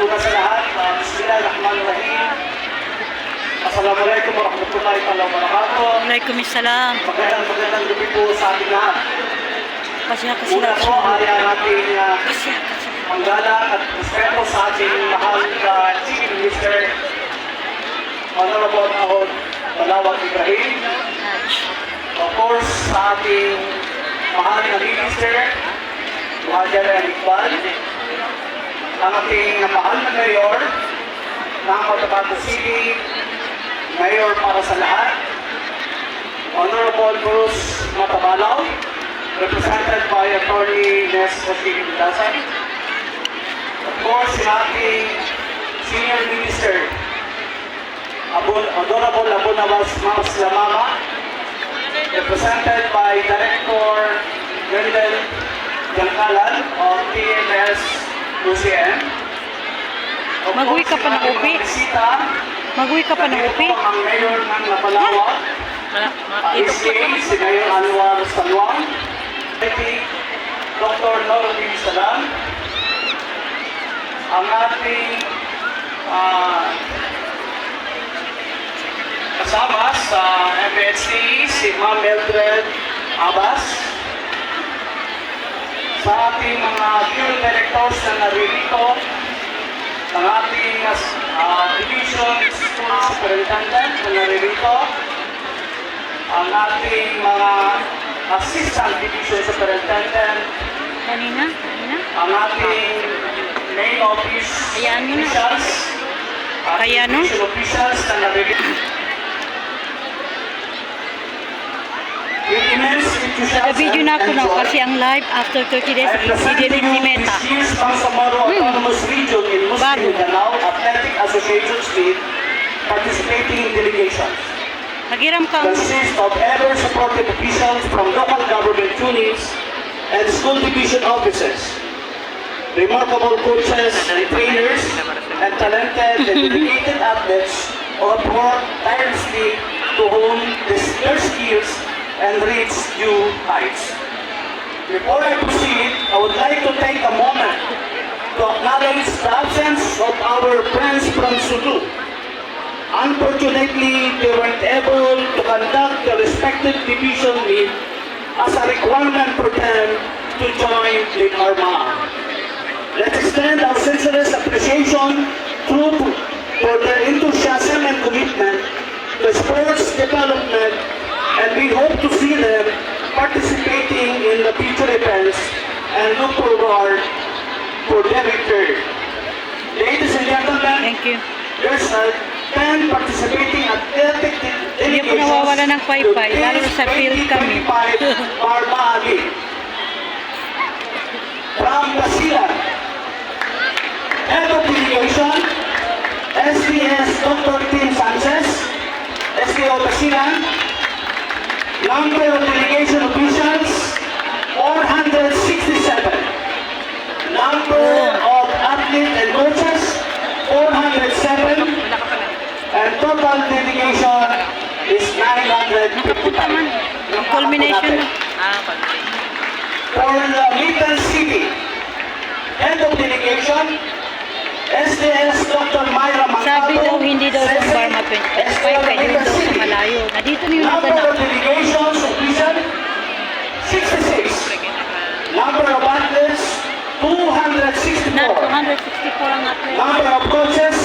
una sa lahat, uh, Bismillahirrahmanirrahim. Assalamualaikum warahmatullahi wabarakatuh. Waalaikumsalam. Magandang magandang gabi po sa ating lahat. Pasya kasi Una po ay ang ating uh, at respeto sa ating mahal na Chief Minister, Honorable Ahod Balawag Ibrahim. Of course, sa ating mahal na Minister, Muhajar Iqbal. Ang ating mahal na Mayor ng Cotabato City, Mayor para sa lahat, Honorable Bruce Matabalaw, represented by Attorney Nes Joaquin Dasan. Of course, yung ating Senior Minister, Abun, Honorable Abunawas Mas Lamama, represented by Director Brendan Jangkalan of TMS Mag-uwi ka pa ng bisita, Mag-uwi ka pa ng upi. ang Mayor ng Napalawak, ISK, si Mayor Anwar Salwang, Deputy Dr. Norodin Salam, ang ating ah, kasama sa MBSC, si Ma'am Mildred Abbas, sa ating mga fuel directors na naririto, ang ating ah, division school superintendent na naririto, ang ating mga assistant division superintendent, Kanina? Kanina? ang ating main office Ayan officials, Kaya, no? division officials na naririto. Nag-video na ako joy, kasi ang live after 30 days I is present to i-delete you ni Meta. Muslim Bago. Participating delegations. Nagiram ka. consists of ever-supportive officials from local government units and school division offices, remarkable coaches and trainers, and talented and dedicated athletes who have worked tirelessly to hone this- heights. Before I proceed, I would like to take a moment to acknowledge the absence of our friends from Sudu. Unfortunately, they weren't able to conduct the respective division meet as a requirement for them to join the Arma. Let's extend our sincerest appreciation through for their enthusiasm and commitment to sports development, and we hope to see them participating in the future events and look forward for their return. Ladies and gentlemen, Thank you. There's a 10 participating athletic Hindi po nawawala ng wifi, lalo sa field kami. Barmagi. From Basilan. Head of delegation, SDS Dr. Tim Sanchez, SDO Basilan. Number of delegation officials, 467. Number of athletes and coaches, 407. And total dedication is 955. Ang culmination na. For the Little City, head of delegation, SDS Dr. Myra Mangado. Sabi daw hindi daw Sensei, Barma 25 SDO malayo. Nandito na yung Number of naganap. delegations official, 66. Number of athletes, 264. Na 264 ang atlet. Number of coaches,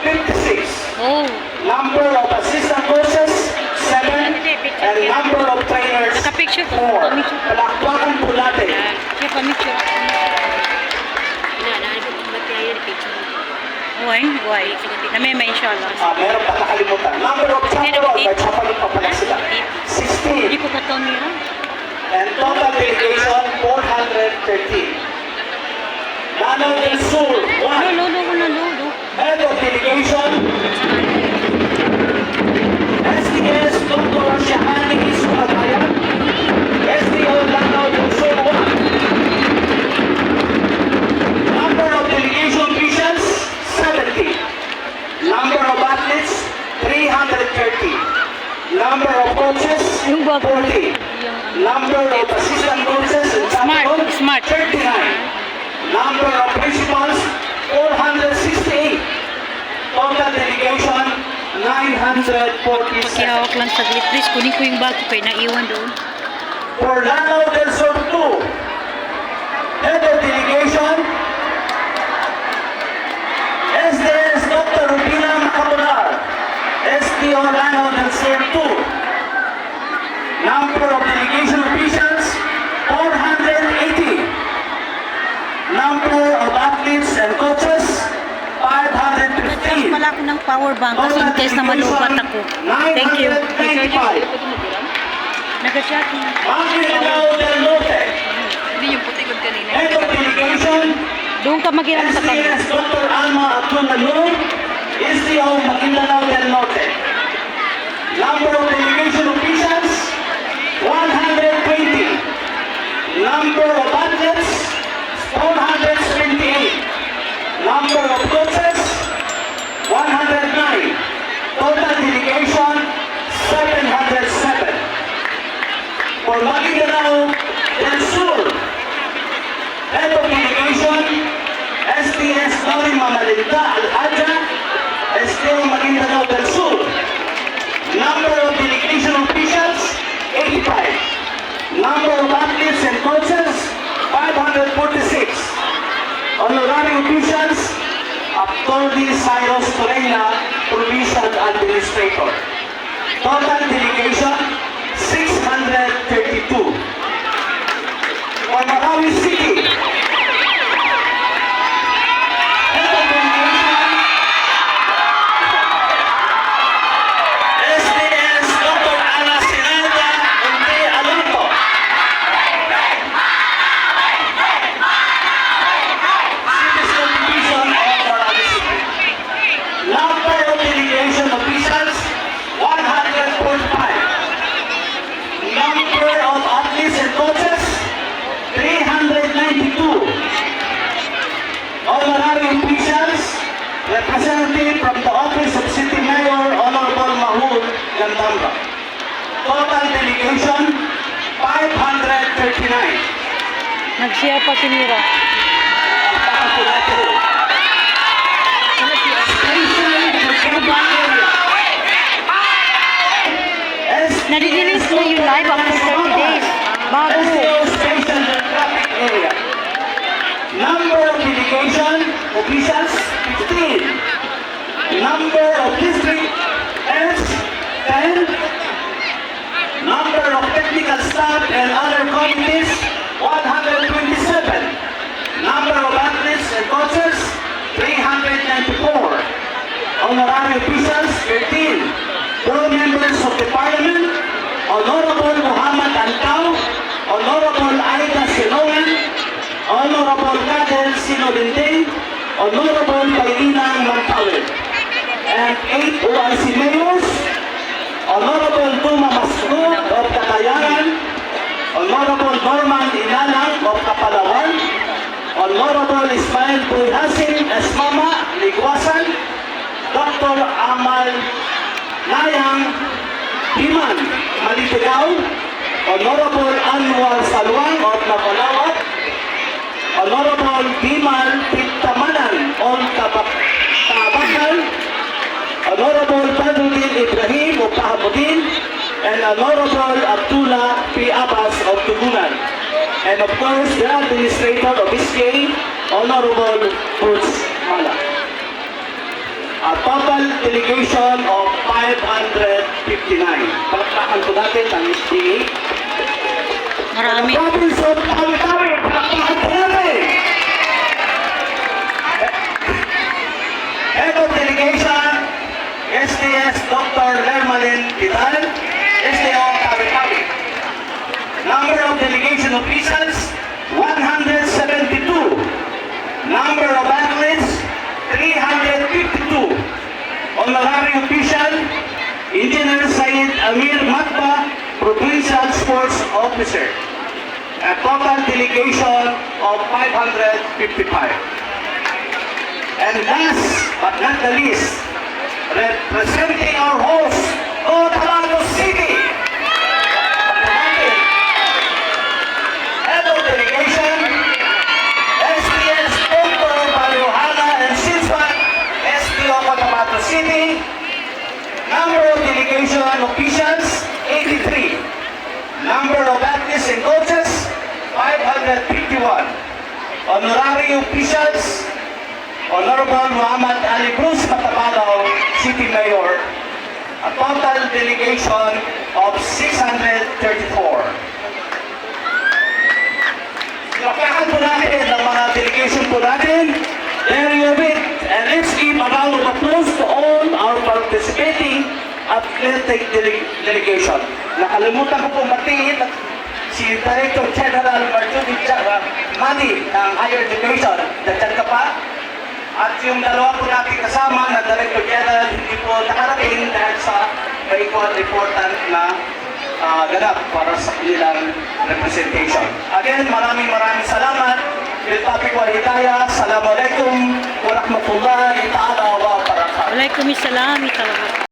56. Oh. Number of assistant coaches, 7. And number of trainers, Nakapicture ko. 4. Pamicture ko. Palakpakan po natin. Kaya pamicture. Uy, uy. Namema inshallah. Ah, meron pa nakalimutan. Number of chaperone, may chaperone pa pala sila. Hindi 16. ko ka Tony Ram. And total delegation, 413. Nanay del Sur, 1. Lolo, lolo, lolo. Head of delegation, SDS Dr. Shahani Sumatayan, SDO Lanao del Sur number of coaches, 40. Number of assistant coaches, smart, smart. 39. Number of principals, 468. Total delegation, 947. Makihawak lang saglit. Please, kunin ko yung bago kayo. Naiwan doon. For Lanao Number of delegation officials, 480. Number of athletes and coaches, Nag-charge 515. pala ako ng power bank kasi in case na malubat ako. Thank you. 995. Nag-charge na. Maguindanao del Norte, Hindi yung putikod kanina. Head of Doon ka magilang sa kanya. SDS Dr. Alma Abdul Manur, SDO Maguindanao del Norte. Number of Number of athletes, 478. Number of coaches, 109. Total delegation, 707. For Maguindanao del Sur, Head of Delegation, SDS Lori Mamalinda Al-Haja, SDO Maguindanao del Sur. Number of delegation officials, 85. Number of athletes and coaches, 546. Honorary officials, Aptoldi Cyrus Torreira, Provincial Administrator. Total delegation, 632. For Marawi City, Head of Delegation, SDS Dr. Ana Sinalda Unte Alonso. Citizen Division of Marawi City. Number of delegation officials, 145. Number of athletes and coaches, 392. Honorary officials, representative from the office of City Mayor Honorable Mahul Gandamba. Total delegation, 539. Nag-share pa si Mira. Nadidelete mo yung live after 30 days. Bago. Number of delegation officials, 15. Number of district heads, 10. Number of technical staff and other committees, 127. Number of athletes and coaches, 394. Honorary officials, 13. Pro members of the parliament, Honorable Muhammad Antao, Honorable Aida Sinoan, Honorable Kader Sinolinding, Honorable Pailina Mantawid, and eight OIC mayors, Honorable Duma Masud of Catayanan, Honorable Norman Inalang of Kapalawan, Honorable Ismail Buhasin Esmama, Ligwasan, Dr. Amal Nayang Biman, Malitigaw, Honorable Anwar Salwang of Napalawat, Honorable Bimal Pitamanan Tabakan, Honorable Badruddin Ibrahim of Pahabudin, and Honorable Abdullah P. Abbas of Tugunan. And of course, the Administrator of SK, Honorable Bruce Mala. A total delegation of 559. Palakpakan po natin ang SDA. Marami. Province of Tawi-Tawi, palakpakan po natin. Of Delegation, SDS Dr. Lermalin Vidal, SDO Tawi-Tawi. Number of delegation officials, 172. Number of athletes, 352. Honorary official, Engineer Said Amir Matba, Provincial Sports Officer. A total delegation of 555. And last but not the least, representing our host, Cotabato City. Head of Delegation, SPS Pongo Paluhala and Sinswan, SPO Cotabato City. Number of delegation officials, 83. Number of athletes and coaches, 551. Honorary officials, Honorable Muhammad Ali Cruz Matabalaw, City Mayor, a total delegation of 634. Lapakan po natin ang mga delegation po natin. There you have it. And let's give a round of applause to all our participating athletic dele- delegation. Nakalimutan ko pong batiin si Director General Marjorie Mani ng Higher Education. Pa? At yung dalawa po natin kasama na Director General hindi po nakarating dahil sa quad important na ah, ganap para sa kanilang representation. Again, maraming maraming salamat. Biltapik wa hidayah. Assalamualaikum warahmatullahi ta'ala wa barakatuh. Waalaikumsalam.